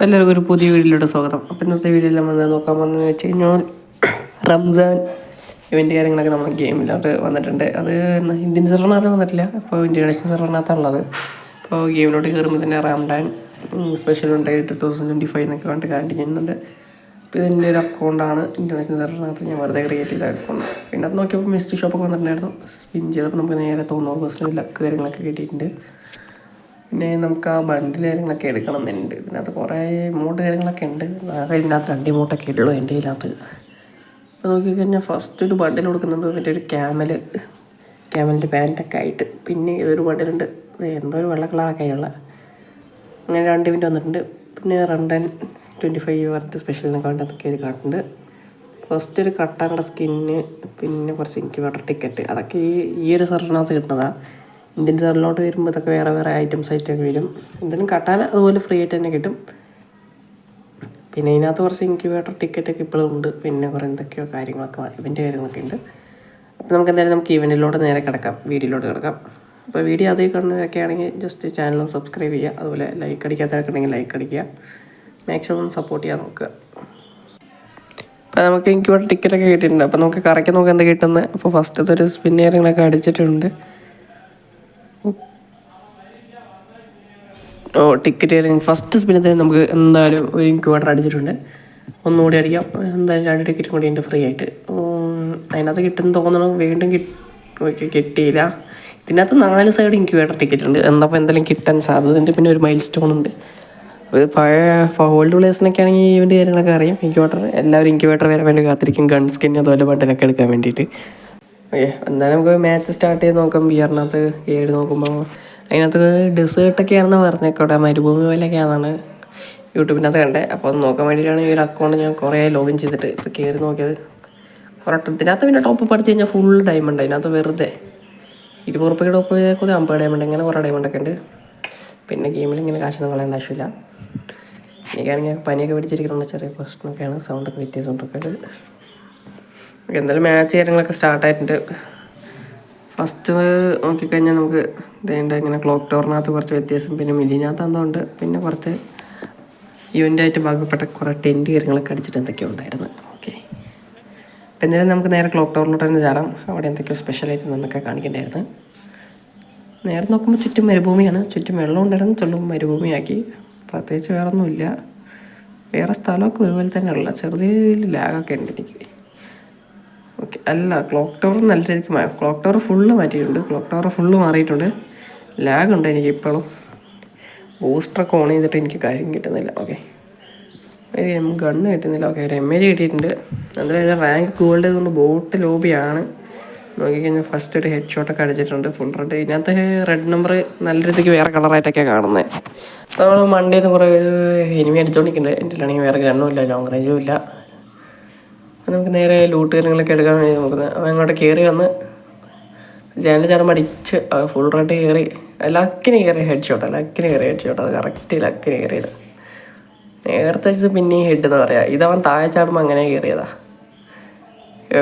അപ്പോൾ എല്ലാവർക്കും ഒരു പുതിയ വീഡിയോയിലൂടെ സ്വാഗതം. അപ്പോൾ ഇന്നത്തെ വീഡിയോയിൽ നമ്മൾ നോക്കാൻ പോകുന്നതെന്ന് വെച്ച് കഴിഞ്ഞാൽ റംസാൻ ഇവന്റ് കാര്യങ്ങളൊക്കെ നമ്മൾ ഗെയിമിലോട്ട് വന്നിട്ടുണ്ട്. അത് ഇന്ത്യൻ സെർവറിനകത്ത് വന്നിട്ടില്ല. അപ്പോൾ ഇന്റർനാഷണൽ സെർവറിനകത്താണുള്ളത് അപ്പോൾ ഗെയിമിലോട്ട് കയറുമ്പോൾ തന്നെ റംഡാൻ സ്പെഷ്യൽ ഉണ്ട്. ടു തൗസൻഡ് ട്വന്റി ഫൈവ് എന്നൊക്കെ പറഞ്ഞിട്ട് കാണിക്കുന്നുണ്ട് അപ്പോൾ ഇതിന്റെ ഒരു അക്കൗണ്ടാണ് ഇന്റർനാഷണൽ സെർവറിനകത്ത് ഞാൻ വെറുതെ ക്രിയേറ്റ് ചെയ്ത അക്കൗണ്ട് പിന്നെ അത് നോക്കിയപ്പോൾ മിസ്റ്റി ഷോപ്പൊക്കെ വന്നിട്ടുണ്ടായിരുന്നു. സ്പിൻ ചെയ്തപ്പോൾ നമുക്ക് നേരെ തൊണ്ണൂറ് പെർസെന്റ് ലക്ക് കാര്യങ്ങളൊക്കെ കിട്ടിയിട്ടുണ്ട്. പിന്നെ നമുക്ക് ആ ബണ്ടിൽ കാര്യങ്ങളൊക്കെ എടുക്കണം എന്നുണ്ട് ഇതിനകത്ത് കുറേ ഇമോട്ട് കാര്യങ്ങളൊക്കെ ഉണ്ട്. ആകെ ഇതിനകത്ത് രണ്ട് ഇമോട്ടൊക്കെ ഉള്ളൂ എന്റെ ഇതിനകത്ത്. അപ്പോൾ നോക്കിക്കഴിഞ്ഞാൽ ഫസ്റ്റ് ഒരു ബണ്ടിൽ കൊടുക്കുന്നുണ്ട് മറ്റേ ഒരു ക്യാമൽ ക്യാമലിന്റെ പാന്റൊക്കെ ആയിട്ട്. പിന്നെ ഇതൊരു ബണ്ടിലുണ്ട് എന്തോ ഒരു വെള്ള കളറൊക്കെ ആയുള്ള അങ്ങനെ രണ്ട് മിനിറ്റ് വന്നിട്ടുണ്ട്. പിന്നെ Ramadan twenty five worth special എന്നൊക്കെ അതൊക്കെ ഇത് കാണുന്നുണ്ട് ഫസ്റ്റ് ഒരു കട്ടാനുള്ള സ്കിന്ന് പിന്നെ കുറച്ച് ഇൻക്യുബേറ്റർ ടിക്കറ്റ് അതൊക്കെ ഈ ഈ ഒരു സെറിനകത്ത് കിട്ടുന്നതാണ് ഇന്ത്യൻ സാറിലോട്ട് വരുമ്പോൾ ഇതൊക്കെ വേറെ വേറെ ഐറ്റംസ് ആയിട്ടൊക്കെ വരും. എന്തെങ്കിലും കട്ടാൻ അതുപോലെ ഫ്രീ ആയിട്ട് തന്നെ കിട്ടും. പിന്നെ ഇതിനകത്ത് കുറച്ച് ഇൻക്യുബേറ്റർ ടിക്കറ്റൊക്കെ ഇപ്പോഴും ഉണ്ട്. പിന്നെ കുറേ എന്തൊക്കെയോ കാര്യങ്ങളൊക്കെ ഇവന്റെ കാര്യങ്ങളൊക്കെ ഉണ്ട്. അപ്പോൾ നമുക്ക് എന്തായാലും നമുക്ക് ഇവന്റിലോട്ട് നേരെ കിടക്കാം. വീഡിയോയിലോട്ട് കിടക്കാം. അപ്പോൾ വീഡിയോ അതേ കാണുന്നവരൊക്കെ ആണെങ്കിൽ ജസ്റ്റ് ചാനൽ സബ്സ്ക്രൈബ് ചെയ്യുക. അതുപോലെ ലൈക്ക് അടിക്കാത്തവരൊക്കെ ഉണ്ടെങ്കിൽ ലൈക്ക് അടിക്കുക. മാക്സിമം സപ്പോർട്ട് ചെയ്യാൻ നോക്കുക. അപ്പോൾ നമുക്ക് ഇൻക്യൂബേറ്റർ ടിക്കറ്റ് ഒക്കെ കിട്ടിയിട്ടുണ്ട്. അപ്പോൾ നമുക്ക് കറക്കി നോക്കാം എന്താ കിട്ടുന്നത്? അപ്പോൾ ഫസ്റ്റത്തെ ഒരു സ്പിൻ അടിച്ചിട്ടുണ്ട്. ടിക്കറ്റ് ഇറങ്ങി ഫസ്റ്റ് സ്പിന്നിൽ തന്നെ നമുക്ക് എന്തായാലും ഒരു ഇൻക്യുബേറ്റർ അടിച്ചിട്ടുണ്ട്. ഒന്നുകൂടി അടിക്കാം. എന്തായാലും രണ്ട് ടിക്കറ്റ് കൂടി ഉണ്ട് ഫ്രീ ആയിട്ട്. അതിനകത്ത് കിട്ടുമെന്ന് തോന്നണം. വീണ്ടും കിട്ടിയില്ല. ഇതിനകത്ത് നാല് സൈഡ് ഇൻക്യുബേറ്റർ ടിക്കറ്റ് ഉണ്ട്. എന്നപ്പോൾ എന്തെങ്കിലും കിട്ടാൻ സാധ്യതയുണ്ട്. പിന്നെ ഒരു മൈൽ സ്റ്റോൺ ഉണ്ട്. ഒരു പഴയ ഓൾഡ് പ്ലേസിനൊക്കെ ആണെങ്കിൽ ഇവന്റെ കാര്യങ്ങളൊക്കെ അറിയാം. ഇൻക്യുബേറ്റർ എല്ലാവരും ഇൻക്യുബേറ്റർ വരാൻ വേണ്ടി കാത്തിരിക്കും. ഗൺ സ്കിൻ അതുപോലെ ബട്ടനൊക്കെ എടുക്കാൻ വേണ്ടിയിട്ട്. ഓക്കെ എന്തായാലും നമുക്ക് മാച്ച് സ്റ്റാർട്ട് ചെയ്ത് നോക്കാം. ബിയറിനകത്ത് ഏഴ് നോക്കുമ്പോൾ അതിനകത്ത് ഡെസേർട്ടൊക്കെ ആണെന്ന് പറഞ്ഞേക്കോട്ടെ. മരുഭൂമി പോലെയൊക്കെയാണെന്നാണ് യൂട്യൂബിനകത്ത് കണ്ടത്. അപ്പോൾ നോക്കാൻ വേണ്ടിയിട്ടാണ് ഈ ഒരു അക്കൗണ്ട് ഞാൻ കുറേ ലോഗിൻ ചെയ്തിട്ട് ഇപ്പോൾ കയറി നോക്കിയത്. കുറേ ഇതിനകത്ത് പിന്നെ ടോപ്പ് പഠിച്ച് കഴിഞ്ഞാൽ ഫുൾ ഡയമണ്ട് അതിനകത്ത് വെറുതെ ഇരുപത് റുപ്യയുടെ ടോപ്പ് ചെയ്തേക്കുന്നത് അമ്പത് ഡയമണ്ട് ഇങ്ങനെ കുറേ ഡയമണ്ടൊക്കെ ഉണ്ട്. പിന്നെ ഗെയിമിൽ ഇങ്ങനെ കാശൊന്നും കളയേണ്ട ആവശ്യമില്ല. എനിക്കാണെങ്കിൽ പനിയൊക്കെ പിടിച്ചിരിക്കുന്ന ചെറിയ പ്രശ്നമൊക്കെയാണ്. സൗണ്ടൊക്കെ വ്യത്യാസമൊക്കെ ഉണ്ട്. എന്തായാലും മാച്ച് കാര്യങ്ങളൊക്കെ സ്റ്റാർട്ടായിട്ടുണ്ട് ഫസ്റ്റ് നോക്കിക്കഴിഞ്ഞാൽ നമുക്ക് ഇതേണ്ട ഇങ്ങനെ ക്ലോക്ക് ടവറിനകത്ത് കുറച്ച് വ്യത്യാസം. പിന്നെ മില്ലിനകത്ത് എന്തുകൊണ്ട് പിന്നെ കുറച്ച് ഇവന്റായിട്ട് ഭാഗപ്പെട്ട കുറേ ടെന്റ് കാര്യങ്ങളൊക്കെ അടിച്ചിട്ട് എന്തൊക്കെയോ ഉണ്ടായിരുന്നു. ഓക്കെ അപ്പം എന്തായാലും നമുക്ക് നേരെ ക്ലോക്ക് ടവറിലോട്ട് തന്നെ ചാടാം. അവിടെ എന്തൊക്കെയോ സ്പെഷ്യലായിട്ട് എന്നൊക്കെ കാണിക്കണ്ടായിരുന്നു. നേരെ നോക്കുമ്പോൾ ചുറ്റും മരുഭൂമിയാണ്. ചുറ്റും വെള്ളം ഉണ്ടായിരുന്നു. ചുള്ളും മരുഭൂമിയാക്കി. പ്രത്യേകിച്ച് വേറൊന്നുമില്ല. വേറെ സ്ഥലമൊക്കെ ഒരുപോലെ തന്നെ ഉള്ള ചെറിയ രീതിയിൽ ലാഗൊക്കെ ഉണ്ട് എനിക്ക്. ഓക്കെ അല്ല ക്ലോക്ക് ടവർ നല്ല രീതിക്ക് ക്ലോക്ക് ടവർ ഫുള്ള് മാറ്റിയിട്ടുണ്ട്. ക്ലോക്ക് ടവർ ഫുള്ള് മാറിയിട്ടുണ്ട്. ലാഗ് ഉണ്ട് എനിക്ക് ഇപ്പോഴും ബൂസ്റ്ററൊക്കെ ഓൺ ചെയ്തിട്ട് എനിക്ക് കാര്യം കിട്ടുന്നില്ല. ഓക്കെ ഒരു എം ഗണ്ണ് കിട്ടുന്നില്ല. ഓക്കെ ഒരു എം എൽ കിട്ടിയിട്ടുണ്ട്. അതിൽ റാങ്ക് ഗോൾഡ് കൊണ്ട് ബോട്ട് ലോബിയാണ് നോക്കിക്കഴിഞ്ഞാൽ ഫസ്റ്റ് ഒരു ഹെഡ് ഷോട്ടൊക്കെ അടിച്ചിട്ടുണ്ട്. ഫുൾ റെഡ് ഇതിനകത്ത് റെഡ് നമ്പർ നല്ല രീതിക്ക് വേറെ കളറായിട്ടൊക്കെ കാണുന്നത് നമ്മൾ മണ്ടിയിൽ നിന്ന് കുറേ എനിമി അടിച്ചുകൊണ്ടിരിക്കുന്നുണ്ട് എന്റെ ആണെങ്കിൽ വേറെ ഗണ്ണുമില്ല ലോങ് റേഞ്ചും ഇല്ല. അപ്പോൾ നമുക്ക് നേരെ ലൂട്ട് കാര്യങ്ങളൊക്കെ എടുക്കാൻ വേണ്ടി നോക്കുന്നത് അവൻ അങ്ങോട്ട് കയറി വന്ന് ജനൽ ചാടുമ്പോൾ അടിച്ച് ഫുൾ റെഡ് കയറി ലക്കിന് കയറി ഹെഡ് ഷോട്ട് ലക്കിന് കയറി ഹെഡ് ഷോട്ട് അത് കറക്റ്റ് ലക്കിന് കയറിയത് നേരത്തെ വെച്ച് പിന്നെയും ഹെഡ് എന്ന് പറയാം. ഇതവൻ താഴെ ചാടുമ്പോൾ അങ്ങനെ കയറിയതാ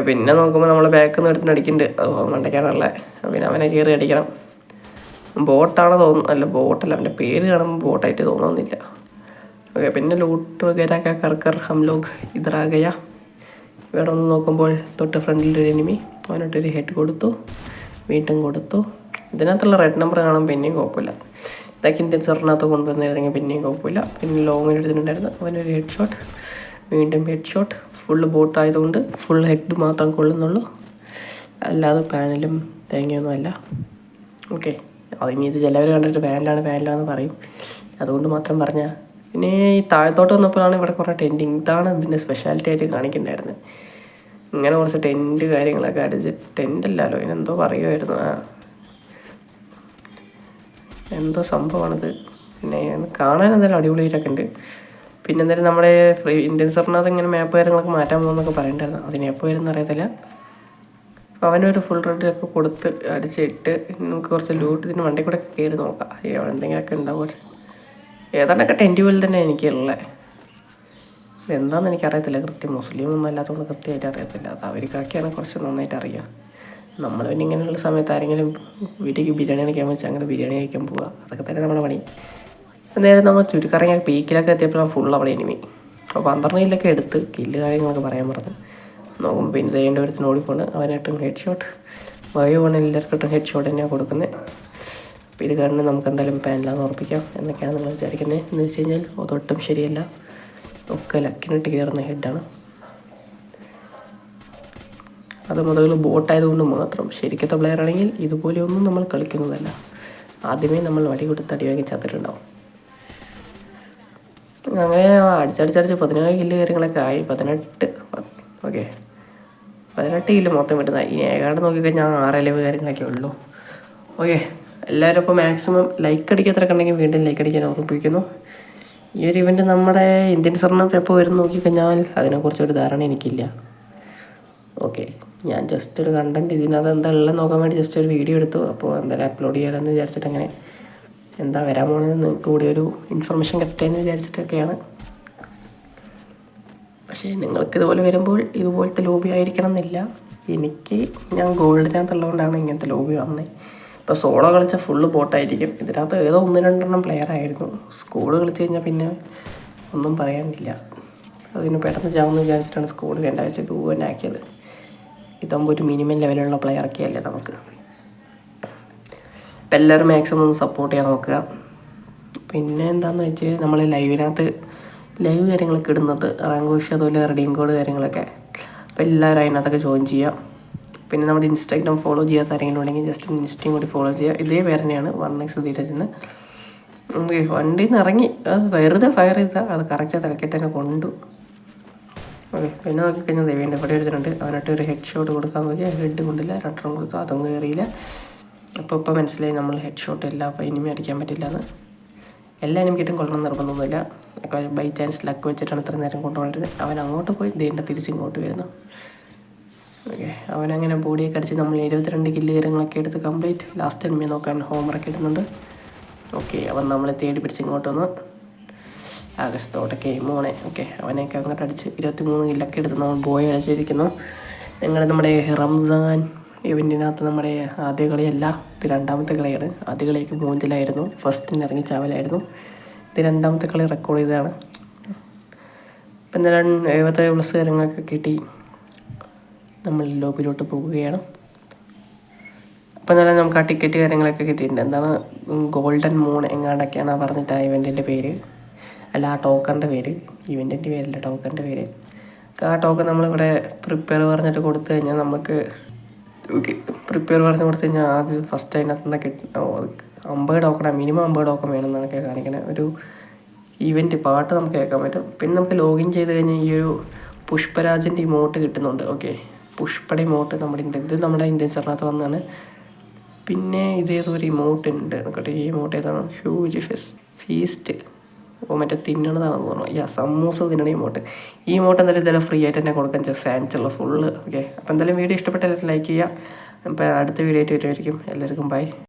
പിന്നെ നോക്കുമ്പോൾ നമ്മൾ ബാക്കിൽ നിന്ന് എടുത്തിട്ട് അടിക്കുന്നുണ്ട് മണ്ടയ്ക്കാണല്ലേ പിന്നെ അവനെ കയറി അടിക്കണം. ബോട്ടാണ് തോന്നുന്നു. അല്ല ബോട്ടല്ല. അവന്റെ പേര് കാണുമ്പോൾ ബോട്ടായിട്ട് തോന്നുന്നില്ല. ഓക്കെ പിന്നെ ലൂട്ട് ഹം ലോഗ് ഇതറാകയ ഇവിടെ ഒന്ന് നോക്കുമ്പോൾ തൊട്ട് ഫ്രണ്ടിൽ ഒരു എനിമി അവനോട്ടൊരു ഹെഡ് കൊടുത്തു വീണ്ടും കൊടുത്തു. ഇതിനകത്തുള്ള റെഡ് നമ്പർ കാണാൻ പിന്നെയും കുഴപ്പമില്ല. ഇതൊക്കെ ഇന്ത്യൻ സെറിനകത്ത് കൊണ്ടുവന്നിരുന്നെങ്കിൽ പിന്നെയും കുഴപ്പമില്ല. പിന്നെ ലോങ്ങിൽ എടുത്തിട്ടുണ്ടായിരുന്നു അവനൊരു ഹെഡ് ഷോട്ട് വീണ്ടും ഹെഡ് ഷോട്ട് ഫുള്ള് ബോട്ടായതുകൊണ്ട് ഫുൾ ഹെഡ് മാത്രം കൊള്ളുന്നുള്ളൂ. അല്ലാതെ പാനലും തേങ്ങയൊന്നും അല്ല. ഓക്കെ അതിനി ഇത് ചിലവർ കണ്ടിട്ട് പാനലാണ് പാനലാണെന്ന് പറയും. അതുകൊണ്ട് മാത്രം പറഞ്ഞ പിന്നെ ഈ താഴത്തോട്ട് വന്നപ്പോഴാണ് ഇവിടെ കുറേ ടെന്റിങ് ഇതാണ് ഇതിന്റെ സ്പെഷ്യാലിറ്റി ആയിട്ട് കാണിക്കണ്ടായിരുന്നത് ഇങ്ങനെ കുറച്ച് ടെന്റ് കാര്യങ്ങളൊക്കെ അടിച്ച് ടെന്റ് അല്ലല്ലോ ഇതിനെന്തോ പറയുമായിരുന്നു ആ. എന്തോ സംഭവമാണിത്. പിന്നെ കാണാൻ എന്തായാലും അടിപൊളിയായിട്ടൊക്കെ ഉണ്ട്. പിന്നെ എന്തായാലും നമ്മുടെ ഫ്രീ ഇന്ത്യൻ സർണാഥ് ഇങ്ങനെ മാപ്പ് കാര്യങ്ങളൊക്കെ മാറ്റാൻ പോകുന്നൊക്കെ പറയണ്ടായിരുന്നു. അതിന് എപ്പോൾ വരുന്ന അറിയത്തില്ല. അവനൊരു ഫുൾ റെഡ് ഒക്കെ കൊടുത്ത് അടിച്ചിട്ട് നമുക്ക് കുറച്ച് ലൂട്ട് ഇതിന് വണ്ടി കൂടെ കയറി നോക്കാം. അവിടെ എന്തെങ്കിലുമൊക്കെ ഉണ്ടാവും ഏതാണ്ടൊക്കെ ടെന്റ് പോലെ തന്നെ എനിക്കുള്ളത് എന്താണെന്ന് എനിക്കറിയത്തില്ല കൃത്യം മുസ്ലിം ഒന്നും അല്ലാത്തതുകൊണ്ട് കൃത്യമായിട്ട് അറിയത്തില്ല. അത് അവർക്കൊക്കെയാണ് കുറച്ച് നന്നായിട്ട് അറിയുക നമ്മൾ പിന്നെ ഇങ്ങനെയുള്ള സമയത്ത് ആരെങ്കിലും വീട്ടിലേക്ക് ബിരിയാണി കഴിക്കാൻ വെച്ചാൽ അങ്ങനെ ബിരിയാണി കഴിക്കാൻ പോവുക അതൊക്കെ തന്നെ നമ്മുടെ പണി. നേരെ നമ്മൾ ചുരുക്കറങ്ങി പീക്കിലൊക്കെ എത്തിയപ്പോഴാണ് ഫുൾ അവിടെ എനിമി അപ്പോൾ പന്ത്രണ്ട് കില്ലൊക്കെ എടുത്ത് കില്ല് കാര്യങ്ങളൊക്കെ പറയാൻ പറഞ്ഞു നോക്കുമ്പോൾ പിന്നെ ചെയ്യേണ്ട ഒരുത്തിന് ഓടിപ്പോണ്. അവനായിട്ടും ഹെഡ് ഷോട്ട് വയോ ആണ് എല്ലാവർക്കും ഹെഡ് ഷോട്ട് തന്നെയാണ് കൊടുക്കുന്നത് അപ്പോൾ ഇത് കാരണം നമുക്ക് എന്തായാലും പാനിലാന്ന് ഉറപ്പിക്കാം എന്നൊക്കെയാണ് നിങ്ങൾ വിചാരിക്കുന്നത്. എന്ന് വെച്ച് കഴിഞ്ഞാൽ അതൊട്ടും ശരിയല്ല. ഒക്കെ ലക്കിനിട്ട് കയറുന്ന ഹെഡാണ് അത് മുതൽ ബോട്ടായതുകൊണ്ട് മാത്രം ശരിക്കത്തെ പ്ലെയർ ആണെങ്കിൽ ഇതുപോലെയൊന്നും നമ്മൾ കളിക്കുന്നതല്ല. ആദ്യമേ നമ്മൾ വടി കൊടുത്ത് അടി വാങ്ങി ചത്തിട്ടുണ്ടാവും അങ്ങനെ അടിച്ചടിച്ചടിച്ച് പതിനേഴ് കില്ല് കാര്യങ്ങളൊക്കെ ആയി. പതിനെട്ട്. ഓക്കെ. പതിനെട്ട് കില്ല് മൊത്തം വിട്ടുന്ന ഈ ഏകാണ്ട് നോക്കിക്കഴിഞ്ഞാൽ ആറ് അലവ് കാര്യങ്ങളൊക്കെ ഉള്ളൂ. ഓക്കെ. എല്ലാവരും ഇപ്പോൾ മാക്സിമം ലൈക്ക് അടിക്കാത്രയൊക്കെ കണ്ടെങ്കിൽ വീണ്ടും ലൈക്ക് അടിക്കാൻ ഓർമ്മിപ്പിക്കുന്നു ഈ ഒരു ഇവന്റ് നമ്മുടെ ഇന്ത്യൻ സ്വർണം എപ്പോൾ വരും നോക്കിക്കഴിഞ്ഞാൽ അതിനെക്കുറിച്ചൊരു ധാരണ എനിക്കില്ല. ഓക്കെ ഞാൻ ജസ്റ്റ് ഒരു കണ്ടന്റ് ഇതിനകത്ത് എന്താ ഉള്ളത് നോക്കാൻ വേണ്ടി ജസ്റ്റ് ഒരു വീഡിയോ എടുത്തു. അപ്പോൾ എന്തായാലും അപ്ലോഡ് ചെയ്യാമെന്ന് വിചാരിച്ചിട്ട് അങ്ങനെ എന്താ വരാൻ പോകുന്നത് നിങ്ങൾക്ക് കൂടി ഒരു ഇൻഫർമേഷൻ കിട്ടേന്ന് വിചാരിച്ചിട്ടൊക്കെയാണ്. പക്ഷേ നിങ്ങൾക്ക് ഇതുപോലെ വരുമ്പോൾ ഇതുപോലത്തെ ലോബി ആയിരിക്കണം എന്നില്ല. എനിക്ക് ഞാൻ ഗോൾഡിനകത്തുള്ളതുകൊണ്ടാണ് ഇങ്ങനത്തെ ലോബി വന്നത് ഇപ്പോൾ സോളോ കളിച്ച ഫുള്ള് പോട്ടായിരിക്കും ഇതിനകത്ത് ഏതോ ഒന്ന് രണ്ടെണ്ണം പ്ലെയർ ആയിരുന്നു. സ്കൂൾ കളിച്ച് കഴിഞ്ഞാൽ പിന്നെ ഒന്നും പറയാനില്ല. അതിന് പെട്ടെന്ന് ചാവുമെന്ന് വിചാരിച്ചിട്ടാണ് സ്കൂൾ രണ്ടാഴ്ച ടൂ തന്നെ ആക്കിയത്. ഇതാകുമ്പോൾ ഒരു മിനിമം ലെവലുള്ള പ്ലെയറൊക്കെ അല്ലേ നമുക്ക്. അപ്പം എല്ലാവരും മാക്സിമം ഒന്ന് സപ്പോർട്ട് ചെയ്യാൻ നോക്കുക. പിന്നെ എന്താണെന്ന് വെച്ച് നമ്മൾ ലൈവിനകത്ത് ലൈവ് കാര്യങ്ങളൊക്കെ ഇടുന്നുണ്ട്. റാങ്ക് വിഷ് അതുപോലെ റെഡിങ് കോഡ് കാര്യങ്ങളൊക്കെ. അപ്പോൾ എല്ലാവരും അതിനകത്തൊക്കെ ജോയിൻ ചെയ്യാം പിന്നെ നമ്മുടെ ഇൻസ്റ്റാഗ്രാം ഫോളോ ചെയ്യാത്ത ആരെങ്കിലും ജസ്റ്റ് ഇൻസ്റ്റയും കൂടി ഫോളോ ചെയ്യുക ഇതേ പേര് തന്നെയാണ് വൺ എക്സ് ധീരജ് എന്ന് വണ്ടിയിൽ നിന്ന് ഇറങ്ങി വെറുതെ ഫയർ ചെയ്താൽ അത് കറക്റ്റ് തിരക്കിട്ട് തന്നെ കൊണ്ടു. ഓക്കെ പിന്നെ നോക്കി കഴിഞ്ഞാൽ ദേവേന്റെ ഇവിടെ എടുത്തിട്ടുണ്ട് അവനായിട്ട് ഒരു ഹെഡ് ഷോട്ട് കൊടുക്കാൻ നോക്കിയാൽ ഹെഡ് കൊണ്ടില്ല രണ്ടെണ്ണം കൊടുക്കുക അതൊന്നും കയറിയില്ല അപ്പോൾ ഇപ്പോൾ മനസ്സിലായി നമ്മൾ ഹെഡ് ഷോട്ട് എല്ലാ ഇനിമി അടിക്കാൻ പറ്റില്ല എന്ന് എല്ലാ എനിക്കിട്ടും കൊള്ളണം നിർബന്ധമൊന്നുമില്ല. ബൈ ചാൻസ് ലക്ക് വെച്ചിട്ടാണ് ഇത്ര നേരം കൊണ്ടുപോയത്. അവൻ അങ്ങോട്ട് പോയി ദേണ്ട തിരിച്ച് ഇങ്ങോട്ട് വരുന്നു. ഓക്കെ അവനങ്ങനെ ബോഡിയൊക്കെ അടിച്ച് നമ്മൾ ഇരുപത്തിരണ്ട് കില്ല് കാര്യങ്ങളൊക്കെ എടുത്ത് കംപ്ലീറ്റ് ലാസ്റ്റ് എനിമിയെ നോക്കാൻ ഹോംവർക്ക് ഇടുന്നുണ്ട്. ഓക്കെ അവൻ നമ്മളെ തേടി പിടിച്ച് ഇങ്ങോട്ട് വന്നു. ആകാശത്തോട്ടൊക്കെ മോണെ ഓക്കെ അവനെയൊക്കെ അങ്ങോട്ട് അടിച്ച് ഇരുപത്തി മൂന്ന് കില്ലൊക്കെ എടുത്ത് നമ്മൾ ബോയ് അടിച്ചിരിക്കുന്നു. ഞങ്ങൾ നമ്മുടെ റംസാൻ ഇവന്റിനകത്ത് നമ്മുടെ ആദ്യ കളിയല്ല ഇത് രണ്ടാമത്തെ കളിയാണ്. ആദ്യ കളിയൊക്കെ മൂഞ്ചിലായിരുന്നു ഫസ്റ്റിന് ഇറങ്ങി ചാവലായിരുന്നു. ഇത് രണ്ടാമത്തെ കളി റെക്കോർഡ് ചെയ്തതാണ്. ഇപ്പം എന്തായാലും എഴുപത്തേഴ് പ്ലസ് കാര്യങ്ങളൊക്കെ കിട്ടി. നമ്മൾ ലോബിലോട്ട് പോവുകയാണ്. അപ്പം എന്നാലും നമുക്ക് ആ ടിക്കറ്റ് കാര്യങ്ങളൊക്കെ കിട്ടിയിട്ടുണ്ട്. എന്താണ് ഗോൾഡൻ മൂൺ എങ്ങാണ്ടൊക്കെയാണ് പറഞ്ഞിട്ട് ആ ഇവന്റിന്റെ പേര്. അല്ല ആ ടോക്കറിന്റെ പേര്. ഇവന്റിന്റെ പേരല്ല ടോക്കറിന്റെ പേര്. ആ ടോക്കൺ നമ്മളിവിടെ പ്രിപ്പയർ പറഞ്ഞിട്ട് കൊടുത്തു കഴിഞ്ഞാൽ നമുക്ക് ഓക്കെ പ്രിപ്പയർ പറഞ്ഞ് കൊടുത്തു കഴിഞ്ഞാൽ ആദ്യം ഫസ്റ്റ് അതിനകത്ത് നിന്ന് കിട്ടും അമ്പത് ടോക്കണാണ് മിനിമം അമ്പത് ടോക്കൺ വേണമെന്നൊക്കെ കാണിക്കണേ. ഒരു ഇവന്റ് പാട്ട് നമുക്ക് കേൾക്കാൻ പറ്റും. പിന്നെ നമുക്ക് ലോഗിൻ ചെയ്ത് കഴിഞ്ഞാൽ ഈ ഒരു പുഷ്പരാജന്റെ ഇമോട്ട് കിട്ടുന്നുണ്ട്. ഓക്കെ. പുഷ്പയുടെ ഇമോട്ട് നമ്മുടെ ഇന്ത്യ ഇത് നമ്മുടെ ഇന്ത്യൻ ചേർന്നകത്ത് വന്നതാണ്. പിന്നെ ഇതേതോ ഒരു ഇമോട്ട് ഉണ്ട്. നോക്കട്ടെ ഈ ഇമോട്ട് ഏതാണ്? ഹ്യൂജ് ഫെസ് ഫീസ്റ്റ് ഓ മറ്റേ തിന്നണതാണെന്ന് തോന്നുന്നു. യാ സമൂസ തിന്നണ ഇമോട്ട് ഈ ഇമോട്ട് എന്തായാലും ഇതെല്ലാം ഫ്രീ ആയിട്ട് തന്നെ കൊടുക്കാൻ ചാൻസ് ഉള്ള ഫുള്ള് ഓക്കെ അപ്പോൾ എന്തായാലും വീഡിയോ ഇഷ്ടപ്പെട്ടാൽ ലൈക്ക് ചെയ്യുക. അപ്പോൾ അടുത്ത വീഡിയോ ആയിട്ട് വരുമായിരിക്കും. എല്ലാവർക്കും ബൈ